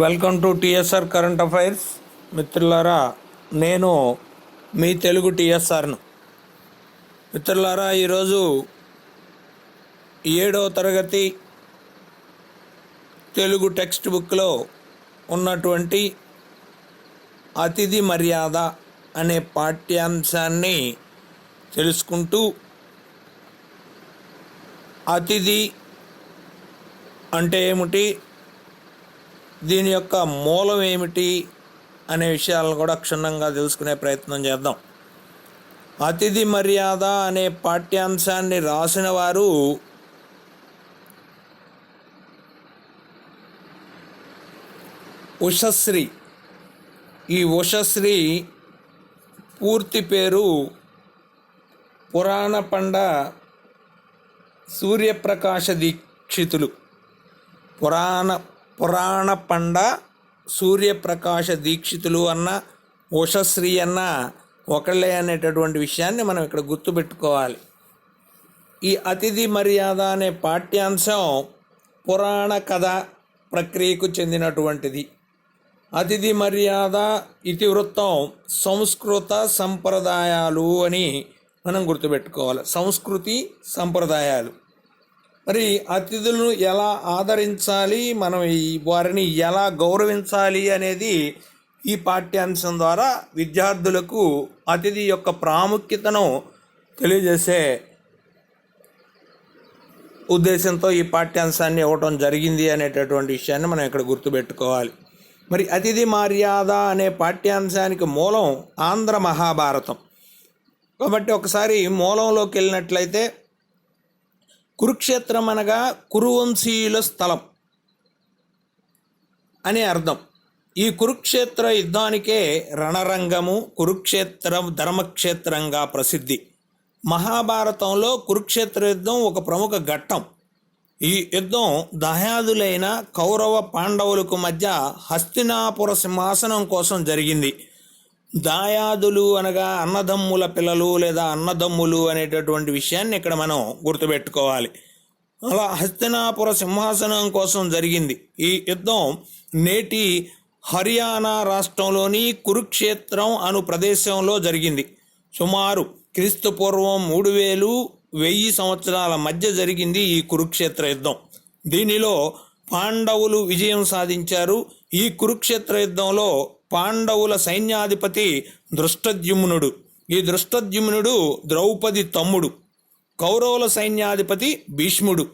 Welcome to TSR current affairs. మిత్రులారా నేను మీ తెలుగు టిఎస్ఆర్ను. మిత్రులారా ఈరోజు ఏడవ తరగతి తెలుగు టెక్స్ట్ బుక్లో ఉన్నటువంటి అతిథి మర్యాద అనే పాఠ్యాంశాన్ని తెలుసుకుంటూ అతిథి అంటే ఏమిటి? దీని యొక్క మూలం ఏమిటి అనే విషయాలను కూడా క్షుణ్ణంగా తెలుసుకునే ప్రయత్నం చేద్దాం. అతిథి మర్యాద అనే పాఠ్యాంశాన్ని రాసిన వారు ఉషశ్రీ. ఈ ఉషశ్రీ పూర్తి పేరు పురాణ పండ సూర్యప్రకాశ దీక్షితులు. పురాణ పురాణ పండ సూర్యప్రకాశ దీక్షితులు అన్న ఉషశ్రీ అన్న ఒకళ్ళే అనేటటువంటి విషయాన్ని మనం ఇక్కడ గుర్తుపెట్టుకోవాలి. ఈ అతిథి మర్యాద అనే పాఠ్యాంశం పురాణ కథ ప్రక్రియకు చెందినటువంటిది. అతిథి మర్యాద ఇతివృత్తం సంస్కృత సంప్రదాయాలు అని మనం గుర్తుపెట్టుకోవాలి. సంస్కృతి సంప్రదాయాలు. మరి అతిథులను ఎలా ఆదరించాలి మనం వారిని ఎలా గౌరవించాలి అనేది ఈ పాఠ్యాంశం ద్వారా విద్యార్థులకు అతిథి యొక్క ప్రాముఖ్యతను తెలియజేసే ఉద్దేశంతో ఈ పాఠ్యాంశాన్ని ఇవ్వటం జరిగింది అనేటటువంటి విషయాన్ని మనం ఇక్కడ గుర్తుపెట్టుకోవాలి. మరి అతిథి మర్యాద అనే పాఠ్యాంశానికి మూలం ఆంధ్ర మహాభారతం. కాబట్టి ఒకసారి మూలంలోకి వెళ్ళినట్లయితే కురుక్షేత్రం అనగా కురువంశీయుల స్థలం అనే అర్థం. ఈ కురుక్షేత్ర యుద్ధానికే రణరంగము కురుక్షేత్రం ధర్మక్షేత్రంగా ప్రసిద్ధి. మహాభారతంలో కురుక్షేత్ర యుద్ధం ఒక ప్రముఖ ఘట్టం. ఈ యుద్ధం దహ్యాదులైన కౌరవ పాండవులకు మధ్య హస్తినాపుర సింహాసనం కోసం జరిగింది. దాయాదులు అనగా అన్నదమ్ముల పిల్లలు లేదా అన్నదమ్ములు అనేటటువంటి విషయాన్ని ఇక్కడ మనం గుర్తుపెట్టుకోవాలి. అలా హస్తినాపుర సింహాసనం కోసం జరిగింది. ఈ యుద్ధం నేటి హర్యానా రాష్ట్రంలోని కురుక్షేత్రం అను ప్రదేశంలో జరిగింది. సుమారు క్రీస్తు పూర్వం మూడు వేలు వెయ్యి సంవత్సరాల మధ్య జరిగింది ఈ కురుక్షేత్ర యుద్ధం. దీనిలో పాండవులు విజయం సాధించారు. ఈ కురుక్షేత్ర యుద్ధంలో పాండవుల సైన్యాధిపతి దృష్టద్యుమ్నుడు. ఈ దృష్టద్యుమ్నుడు ద్రౌపది తమ్ముడు. కౌరవుల సైన్యాధిపతి భీష్ముడు.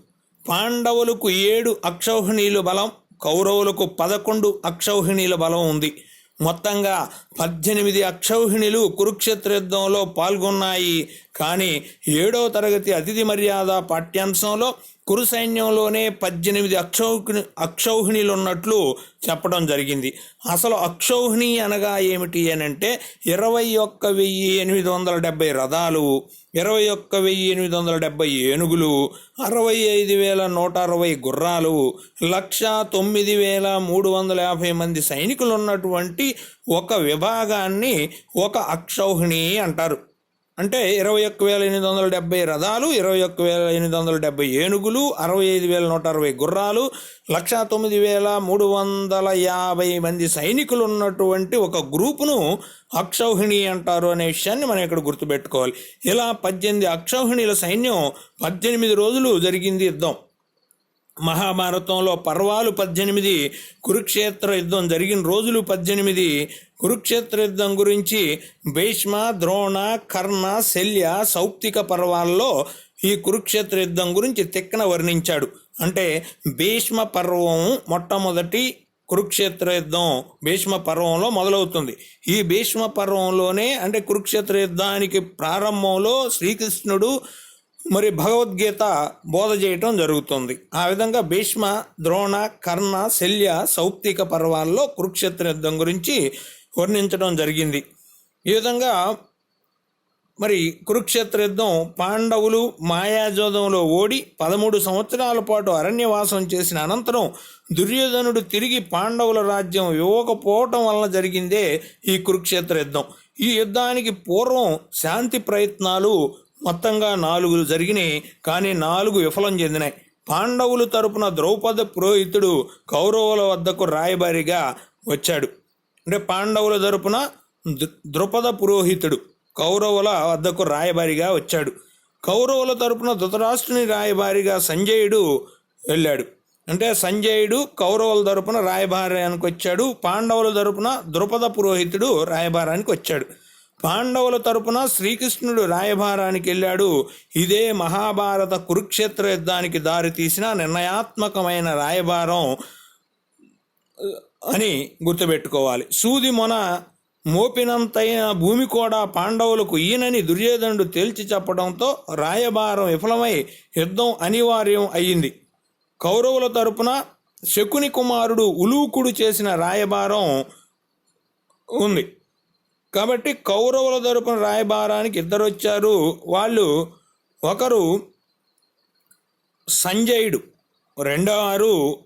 పాండవులకు ఏడు అక్షౌహిణీలు బలం కౌరవులకు పదకొండు అక్షౌహిణీల బలం ఉంది. మొత్తంగా పద్దెనిమిది అక్షౌహిణులు కురుక్షేత్ర యుద్ధంలో పాల్గొన్నాయి. కానీ ఏడవ తరగతి అతిథి మర్యాద పాఠ్యాంశంలో కురు సైన్యంలోనే పద్దెనిమిది అక్షౌహిణి అక్షౌహిణులు ఉన్నట్లు చెప్పడం జరిగింది. అసలు అక్షౌహిణి అనగా ఏమిటి అని అంటే ఇరవై ఒక్క వెయ్యి ఎనిమిది వందల డెబ్బై రథాలు. ఇరవై ఒక్క వెయ్యి ఎనిమిది వందల డెబ్బై ఏనుగులు అరవై ఐదు వేల నూట అరవై గుర్రాలు లక్ష తొమ్మిది వేల మూడు వందల యాభై మంది సైనికులు ఉన్నటువంటి ఒక విభాగాన్ని ఒక అక్షౌహిణి అంటారు. అంటే ఇరవై ఒక్క వేల ఎనిమిది వందల డెబ్బై రథాలు ఇరవై ఒక్క వేల ఎనిమిది వందల డెబ్బై ఏనుగులు అరవై ఐదు వేల నూట అరవై గుర్రాలు లక్షా తొమ్మిది వేల మూడు వందల యాభై మంది సైనికులు ఉన్నటువంటి ఒక గ్రూపును అక్షౌహిణి అంటారు అనే విషయాన్ని మనం ఇక్కడ గుర్తుపెట్టుకోవాలి. ఇలా పద్దెనిమిది అక్షౌహిణీల సైన్యం పద్దెనిమిది రోజులు జరిగింది యుద్ధం. మహాభారతంలో పర్వాలు పద్దెనిమిది కురుక్షేత్ర యుద్ధం జరిగిన రోజులు పద్దెనిమిది కురుక్షేత్ర యుద్ధం గురించి భీష్మ ద్రోణ కర్ణ శల్య సౌప్తిక పర్వాల్లో ఈ కురుక్షేత్ర యుద్ధం గురించి తిక్కన వర్ణించాడు. అంటే భీష్మ పర్వం మొట్టమొదటి కురుక్షేత్ర యుద్ధం భీష్మ పర్వంలో మొదలవుతుంది. ఈ భీష్మ పర్వంలోనే అంటే కురుక్షేత్ర యుద్ధానికి ప్రారంభంలో శ్రీకృష్ణుడు మరి భగవద్గీత బోధ చేయటం జరుగుతుంది. ఆ విధంగా భీష్మ ద్రోణ కర్ణ శల్య సౌప్తిక పర్వాల్లో కురుక్షేత్ర యుద్ధం గురించి వర్ణించడం జరిగింది. ఈ విధంగా మరి కురుక్షేత్ర యుద్ధం పాండవులు మాయాజోదంలో ఓడి పదమూడు సంవత్సరాల పాటు అరణ్యవాసం చేసిన అనంతరం దుర్యోధనుడు తిరిగి పాండవుల రాజ్యం ఇవ్వకపోవటం వలన జరిగిందే ఈ కురుక్షేత్ర యుద్ధం ఈ యుద్ధానికి పూర్వం శాంతి ప్రయత్నాలు మొత్తంగా నాలుగు జరిగినాయి. కానీ నాలుగు విఫలం చెందినాయి. పాండవులు తరపున ద్రౌపద పురోహితుడు కౌరవుల వద్దకు రాయబారిగా వచ్చాడు. అంటే పాండవుల తరపున దృ- ద్రుపద పురోహితుడు కౌరవుల వద్దకు రాయబారిగా వచ్చాడు. కౌరవుల తరపున ధృతరాష్ట్రుని రాయబారిగా సంజయుడు వెళ్ళాడు. అంటే సంజయుడు కౌరవుల తరపున రాయబారానికి వచ్చాడు. పాండవుల తరపున ద్రుపద పురోహితుడు రాయబారానికి వచ్చాడు. పాండవుల తరపున శ్రీకృష్ణుడు రాయబారానికి వెళ్ళాడు. ఇదే మహాభారత కురుక్షేత్ర యుద్ధానికి దారితీసిన నిర్ణయాత్మకమైన రాయబారం. అని గుర్తుపెట్టుకోవాలి. సూది మొన మోపినంతైన భూమి కూడా పాండవులకు ఈయనని దుర్యోధనుడు తేల్చి చెప్పడంతో రాయబారం విఫలమై యుద్ధం అనివార్యం అయ్యింది. కౌరవుల తరపున శకుని కుమారుడు ఉలూకుడు చేసిన రాయబారం ఉంది. కాబట్టి కౌరవుల తరపున రాయబారానికి ఇద్దరు వచ్చారు వాళ్ళు ఒకరు సంజయుడు రెండవారు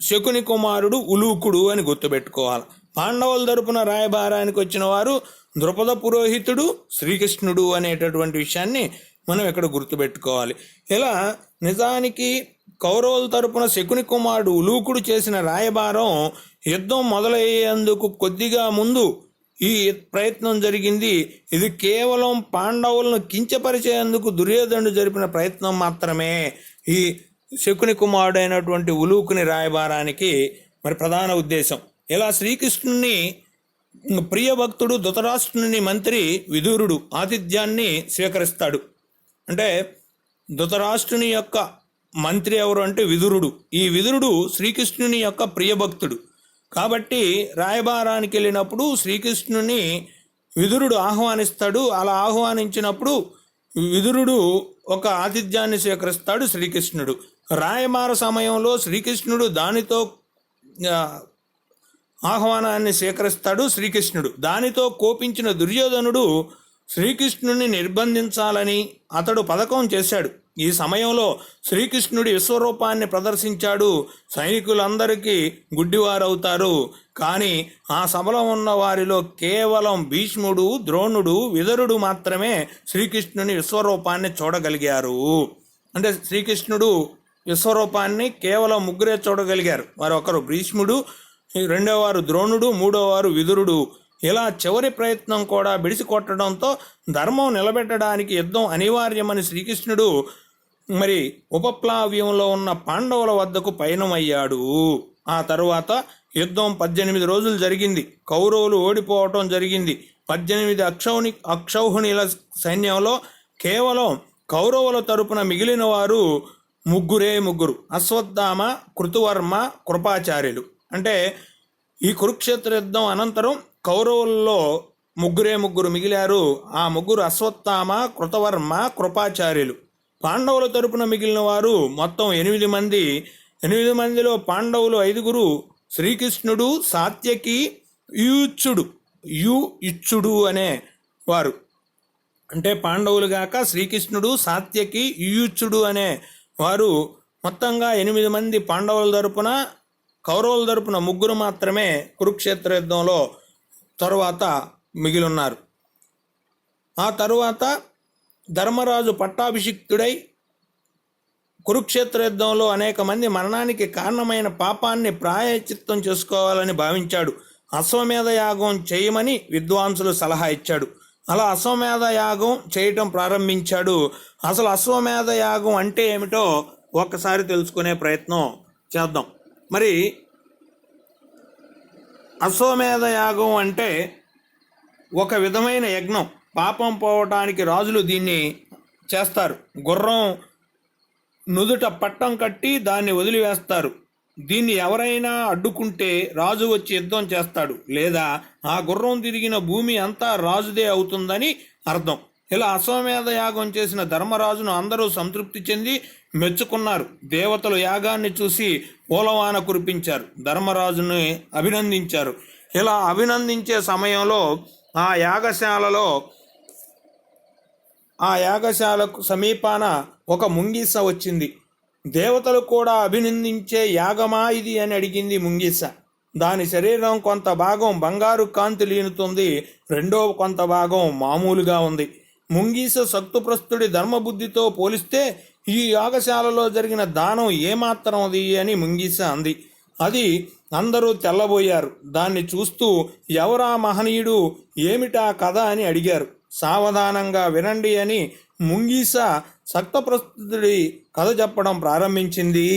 శకుని కుమారుడు ఉలూకుడు అని గుర్తుపెట్టుకోవాలి. పాండవుల తరపున రాయబారానికి వచ్చిన వారు ద్రుపద పురోహితుడు శ్రీకృష్ణుడు అనేటటువంటి విషయాన్ని మనం ఇక్కడ గుర్తుపెట్టుకోవాలి. ఇలా నిజానికి కౌరవుల తరపున శకుని కుమారుడు ఉలూకుడు చేసిన రాయబారం యుద్ధం మొదలయ్యేందుకు కొద్దిగా ముందు ఈ ప్రయత్నం జరిగింది. ఇది కేవలం పాండవులను కించపరిచేందుకు దుర్యోధనుడు జరిపిన ప్రయత్నం మాత్రమే. ఈ శకుని కుమారుడైనటువంటి ఉలూకుని రాయబారానికి మరి ప్రధాన ఉద్దేశం. ఇలా శ్రీకృష్ణుని ప్రియభక్తుడు ధృతరాష్ట్రుని మంత్రి విదూరుడు ఆతిథ్యాన్ని స్వీకరిస్తాడు. అంటే ధృతరాష్ట్రుని యొక్క మంత్రి ఎవరు అంటే విదురుడు. ఈ విదురుడు శ్రీకృష్ణుని యొక్క ప్రియభక్తుడు కాబట్టి రాయబారానికి వెళ్ళినప్పుడు శ్రీకృష్ణుని విదురుడు ఆహ్వానిస్తాడు. అలా ఆహ్వానించినప్పుడు విదురుడు ఒక ఆతిథ్యాన్ని స్వీకరిస్తాడు శ్రీకృష్ణుడు. రాయమార సమయంలో శ్రీకృష్ణుడు దానితో ఆహ్వానాన్ని స్వీకరిస్తాడు శ్రీకృష్ణుడు. దానితో కోపించిన దుర్యోధనుడు శ్రీకృష్ణుని నిర్బంధించాలని అతడు పథకం చేశాడు. ఈ సమయంలో శ్రీకృష్ణుడి విశ్వరూపాన్ని ప్రదర్శించాడు. సైనికులందరికీ గుడ్డివారవుతారు. కానీ ఆ సభలో ఉన్న వారిలో కేవలం భీష్ముడు ద్రోణుడు విదరుడు మాత్రమే శ్రీకృష్ణుని విశ్వరూపాన్ని చూడగలిగారు. అంటే శ్రీకృష్ణుడు విశ్వరూపాన్ని కేవలం ముగ్గురే చూడగలిగారు. మరొకరు భీష్ముడు రెండోవారు ద్రోణుడు మూడోవారు విదురుడు. ఇలా చివరి ప్రయత్నం కూడా బిడిసి కొట్టడంతో ధర్మం నిలబెట్టడానికి యుద్ధం అనివార్యమని శ్రీకృష్ణుడు మరి ఉపప్లావ్యంలో ఉన్న పాండవుల వద్దకు పయనమయ్యాడు. ఆ తరువాత యుద్ధం పద్దెనిమిది రోజులు జరిగింది. కౌరవులు ఓడిపోవటం జరిగింది. పద్దెనిమిది అక్షౌని అక్షౌహిణిల సైన్యంలో కేవలం కౌరవుల తరపున మిగిలిన వారు ముగ్గురే ముగ్గురు. అశ్వత్థామ కృతువర్మ కృపాచార్యులు. అంటే ఈ కురుక్షేత్ర యుద్ధం అనంతరం కౌరవుల్లో ముగ్గురే ముగ్గురు మిగిలారు. ఆ ముగ్గురు అశ్వత్థామ కృతవర్మ కృపాచార్యులు. పాండవుల తరపున మిగిలిన వారు మొత్తం ఎనిమిది మంది. ఎనిమిది మందిలో పాండవులు ఐదుగురు శ్రీకృష్ణుడు సాత్యకి యూచ్చుడు యు ఇచ్చుడు అనే వారు. అంటే పాండవులు గాక శ్రీకృష్ణుడు సాత్యకి యూచ్చుడు అనే వారు మొత్తంగా ఎనిమిది మంది పాండవుల తరపున కౌరవుల తరపున ముగ్గురు మాత్రమే కురుక్షేత్ర యుద్ధంలో తరువాత మిగిలిన్నారు. ఆ తరువాత ధర్మరాజు పట్టాభిషిక్తుడై కురుక్షేత్ర యుద్ధంలో అనేక మంది మరణానికి కారణమైన పాపాన్ని ప్రాయచిత్తం చేసుకోవాలని భావించాడు. అశ్వమేధ యాగం చేయమని విద్వాంసులు సలహా ఇచ్చాడు. అలా అశ్వమేధ యాగం చేయటం ప్రారంభించాడు. అసలు అశ్వమేధ యాగం అంటే ఏమిటో ఒక్కసారి తెలుసుకునే ప్రయత్నం చేద్దాం. మరి అశ్వమేధ యాగం అంటే ఒక విధమైన యజ్ఞం. పాపం పోవటానికి రాజులు దీన్ని చేస్తారు. గుర్రం నుదుట పట్టం కట్టి దాన్ని వదిలివేస్తారు. దీన్ని ఎవరైనా అడ్డుకుంటే రాజు వచ్చి యుద్ధం చేస్తాడు. లేదా ఆ గుర్రం తిరిగిన భూమి అంతా రాజుదే అవుతుందని అర్థం. ఇలా అశ్వమేధ యాగం చేసిన ధర్మరాజును అందరూ సంతృప్తి చెంది మెచ్చుకున్నారు. దేవతలు యాగాన్ని చూసి పూలవాన కురిపించారు. ధర్మరాజుని అభినందించారు. ఇలా అభినందించే సమయంలో ఆ యాగశాలలో ఆ యాగశాలకు సమీపాన ఒక ముంగిస వచ్చింది. దేవతలు కూడా అభినందించే యాగమా ఇది అని అడిగింది ముంగిస. దాని శరీరం కొంత భాగం బంగారు కాంతి లీనుతుంది రెండో కొంత భాగం మామూలుగా ఉంది. ముంగీస సత్తుప్రస్తుడి ధర్మబుద్ధితో పోలిస్తే ఈ యాగశాలలో జరిగిన దానం ఏమాత్రం అది అని ముంగీస అంది. అది అందరూ తెల్లబోయారు. దాన్ని చూస్తూ ఎవరా మహనీయుడు ఏమిటా కథ అని అడిగారు. సావధానంగా వినండి అని ముంగీస సక్తప్రస్తుడి కథ చెప్పడం ప్రారంభించింది.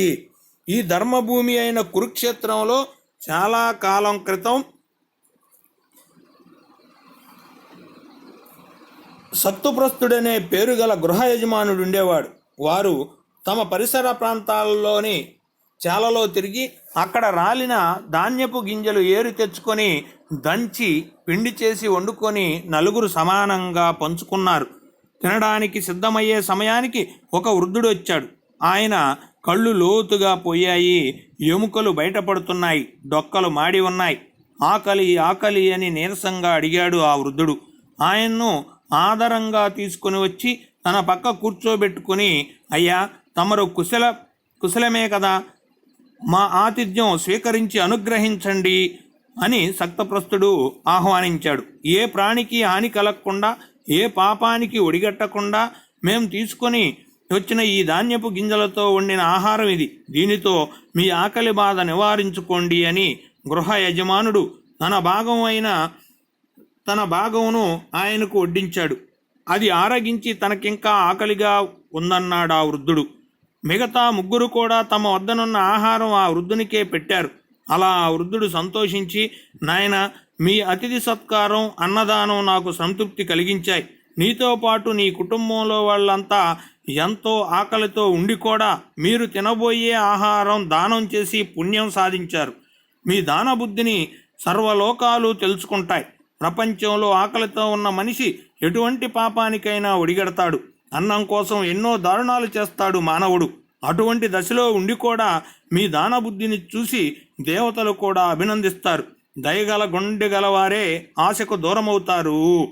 ఈ ధర్మభూమి అయిన కురుక్షేత్రంలో చాలా కాలం క్రితం సత్తుప్రస్తుడనే పేరు గల గృహ యజమానుడు ఉండేవాడు. వారు తమ పరిసర ప్రాంతాల్లోని చాలలో తిరిగి అక్కడ రాలిన ధాన్యపు గింజలు ఏరు తెచ్చుకొని దంచి పిండి చేసి వండుకొని నలుగురు సమానంగా పంచుకున్నారు. తినడానికి సిద్ధమయ్యే సమయానికి ఒక వృద్ధుడు వచ్చాడు. ఆయన కళ్ళు లోతుగా పోయాయి. ఎముకలు బయటపడుతున్నాయి. డొక్కలు మాడి ఉన్నాయి. ఆకలి ఆకలి అని నీరసంగా అడిగాడు ఆ వృద్ధుడు. ఆయన్ను ఆదరంగా తీసుకుని వచ్చి తన పక్క కూర్చోబెట్టుకుని అయ్యా తమరు కుశల కుశలమే కదా. మా ఆతిథ్యం స్వీకరించి అనుగ్రహించండి. అని సక్తప్రస్తుడు ఆహ్వానించాడు. ఏ ప్రాణికి హాని కలగకుండా ఏ పాపానికి ఒడిగట్టకుండా మేము తీసుకొని వచ్చిన ఈ ధాన్యపు గింజలతో వండిన ఆహారం ఇది. దీనితో మీ ఆకలి బాధ నివారించుకోండి అని గృహ యజమానుడు తన భాగం అయిన తన భాగమును ఆయనకు వడ్డించాడు. అది ఆరగించి తనకింకా ఆకలిగా ఉందన్నాడు ఆ వృద్ధుడు. మిగతా ముగ్గురు కూడా తమ వద్దనున్న ఆహారం ఆ వృద్ధునికే పెట్టారు. అలా వృద్ధుడు సంతోషించి నాయన మీ అతిథి సత్కారం అన్నదానం నాకు సంతృప్తి కలిగించాయి. నీతో పాటు నీ కుటుంబంలో వాళ్ళంతా ఎంతో ఆకలితో ఉండి కూడా మీరు తినబోయే ఆహారం దానం చేసి పుణ్యం సాధించారు. మీ దాన బుద్ధిని సర్వలోకాలు తెలుసుకుంటాయి. ప్రపంచంలో ఆకలితో ఉన్న మనిషి ఎటువంటి పాపానికైనా ఒడిగడతాడు. అన్నం కోసం ఎన్నో దారుణాలు చేస్తాడు మానవుడు. అటువంటి దశలో ఉండి కూడా మీ దాన బుద్ధిని చూసి దేవతలు కూడా అభినందిస్తారు. దయగల గుండె గలవారే ఆశకు దూరమవుతారు.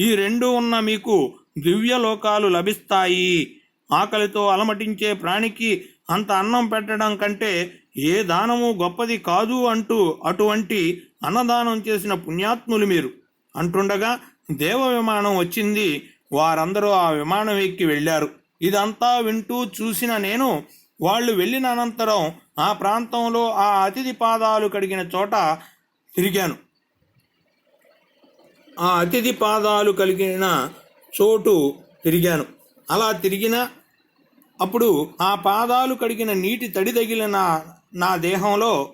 ఈ రెండు ఉన్న మీకు దివ్యలోకాలు లభిస్తాయి. ఆకలితో అలమటించే ప్రాణికి అంత అన్నం పెట్టడం కంటే ఏ దానము గొప్పది కాదు అంటూ అటువంటి అన్నదానం చేసిన పుణ్యాత్ములు మీరు. అంటుండగా దేవ విమానం వచ్చింది. వారందరూ ఆ విమానం ఎక్కి వెళ్ళారు. ఇదంతా వింటూ చూసిన నేను వాళ్ళు వెళ్ళిన అనంతరం ఆ ప్రాంతంలో ఆ అతిథి పాదాలు కడిగిన చోట తిరిగాను. ఆ అతిథి పాదాలు కలిగిన చోటు తిరిగాను. అలా తిరిగిన అప్పుడు ఆ పాదాలు కడిగిన నీటి తడి తగిలిన నా దేహంలో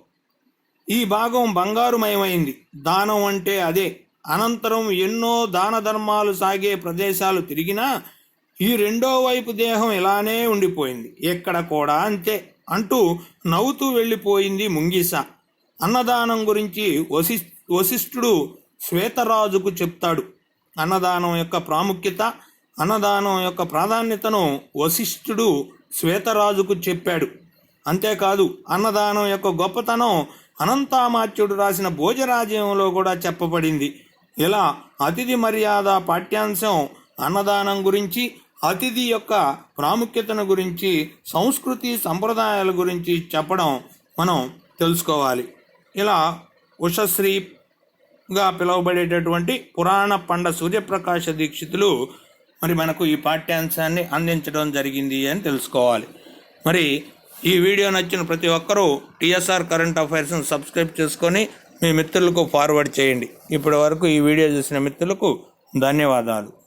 ఈ భాగం బంగారుమయమైంది. దానం అంటే అదే. అనంతరం ఎన్నో దాన ధర్మాలు సాగే ప్రదేశాలు తిరిగినా ఈ రెండో వైపు దేహం ఇలానే ఉండిపోయింది. ఎక్కడ కూడా అంతే. అంటూ నవ్వుతూ వెళ్ళిపోయింది ముంగిస. అన్నదానం గురించి వశి వశిష్ఠుడు శ్వేతరాజుకు చెప్తాడు. అన్నదానం యొక్క ప్రాముఖ్యత అన్నదానం యొక్క ప్రాధాన్యతను వశిష్ఠుడు శ్వేతరాజుకు చెప్పాడు. అంతేకాదు అన్నదానం యొక్క గొప్పతనం అనంతామాత్యుడు రాసిన భోజరాజ్యంలో కూడా చెప్పబడింది. ఇలా అతిథి మర్యాద పాఠ్యాంశం అన్నదానం గురించి అతిథి యొక్క ప్రాముఖ్యతను గురించి సంస్కృతి సంప్రదాయాల గురించి చెప్పడం మనం తెలుసుకోవాలి. ఇలా ఉషశ్రీగా పిలువబడేటటువంటి పురాణ పండ సూర్యప్రకాశ దీక్షితులు మరి మనకు ఈ పాఠ్యాంశాన్ని అందించడం జరిగింది అని తెలుసుకోవాలి. మరి ఈ వీడియో నచ్చిన ప్రతి ఒక్కరూ టీఎస్ఆర్ కరెంట్ అఫైర్స్ని సబ్స్క్రైబ్ చేసుకొని మీ మిత్రులకు ఫార్వర్డ్ చేయండి. ఇప్పటి వరకు ఈ వీడియో చూసిన మిత్రులకు ధన్యవాదాలు.